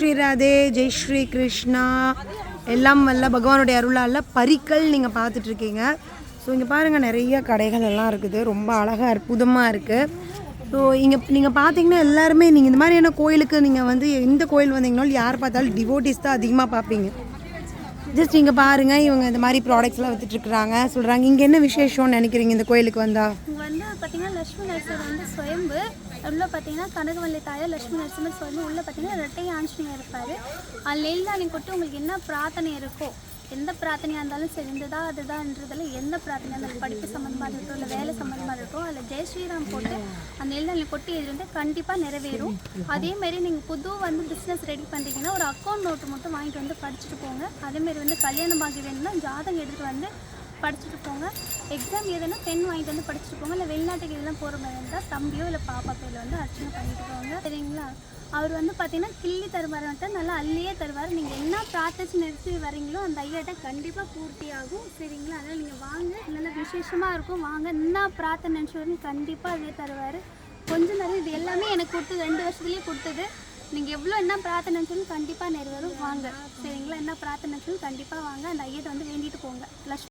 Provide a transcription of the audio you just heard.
ஸ்ரீராதே ஜெய் ஸ்ரீ கிருஷ்ணா. எல்லாம் வல்ல பகவானுடைய அருளால் பரிக்கல் நீங்கள் பார்த்துட்ருக்கீங்க. ஸோ இங்கே பாருங்கள் நிறைய கடைகள் எல்லாம் இருக்குது. ரொம்ப அழகாக அற்புதமாக இருக்குது ஸோ இங்கே நீங்கள் பார்த்தீங்கன்னா எல்லாருமே நீங்கள் இந்த மாதிரியான கோயிலுக்கு நீங்கள் வந்து எந்த கோயில் வந்தீங்கனாலும் யார் பார்த்தாலும் டிவோட்டிஸ் தான் அதிகமாக பார்ப்பீங்க. ஜஸ்ட் இங்கே பாருங்கள் இவங்க இந்த மாதிரி ப்ராடக்ட்ஸ்லாம் விற்றுட்ருக்குறாங்க சொல்கிறாங்க இங்கே என்ன விசேஷம்னு நினைக்கிறீங்க இந்த கோயிலுக்கு வந்தால் பார்த்தீங்கன்னா லட்சுமி நரசிம்மர் வந்து சுயம்பு உள்ள பார்த்தீங்கன்னா கனகவல்லி தாயார் லட்சுமி நரசிம்மர் சுயம்பு உள்ள பார்த்தீங்கன்னா ரெட்டை ஆஞ்சநேயர் இருப்பார். அதில் நெல்தானி கொட்டு உங்களுக்கு என்ன பிரார்த்தனை இருக்கோ எந்த பிரார்த்தனையாக இருந்தாலும் சரி இதுதான் அதுதான்றதில் எந்த பிரார்த்தனையாக இருந்தாலும் படிப்பு சம்மந்தமாக இருக்கட்டும் இல்லை வேலை சம்மந்தமாக இருக்கட்டும் அதில் ஜெய் ஸ்ரீராம் போட்டு அந்த நெல்தானி கொட்டி இது வந்து கண்டிப்பாக நிறைவேறும். அதேமாரி நீங்கள் புது வந்து பிஸ்னஸ் ரெடி பண்ணுறீங்கன்னா ஒரு அக்கௌண்ட் நோட்டு மட்டும் வாங்கிட்டு வந்து படிச்சுட்டு போங்க. அதேமாரி வந்து கல்யாணம் ஆகி வேணும்னா ஜாதகம் எடுத்துகிட்டு வந்து படிச்சுட்டு போங்க. எக்ஸாம் எதுனா பெண் வாங்கிட்டு வந்து படிச்சுட்டு போங்க. இல்லை வெளிநாட்டுக்கு இதெல்லாம் போகிற மாதிரி இருந்தால் தம்பியோ இல்லை பாப்பா பேரில் வந்து அர்ச்சனை பண்ணிட்டு போங்க. சரிங்களா? அவர் வந்து பார்த்தீங்கன்னா கிள்ளி தருவார்ன்ட்டு நல்லா அள்ளியே தருவார். நீங்கள் என்ன பிரார்த்திச்சு நிறுத்தி வரீங்களோ அந்த ஐயாட்ட கண்டிப்பாக பூர்த்தி ஆகும் சரிங்களா? அதனால் நீங்கள் வாங்க. நல்லா விசேஷமாக இருக்கும். வாங்க. என்ன பிரார்த்தனை நினச்சி கண்டிப்பாக அதே தருவார். கொஞ்சம் நிறைய இது எல்லாமே எனக்கு கொடுத்தது ரெண்டு வருஷத்துலேயே கொடுத்தது. நீங்கள் எவ்வளோ என்ன பிரார்த்தனை நினச்சாலும் கண்டிப்பாக நிறைவேறும். வாங்க. சரிங்களா? என்ன பிரார்த்தனை நினச்சாலும் கண்டிப்பாக வாங்க. அந்த ஐயத்தை வந்து வேண்டிட்டு போங்க. லட்சுமி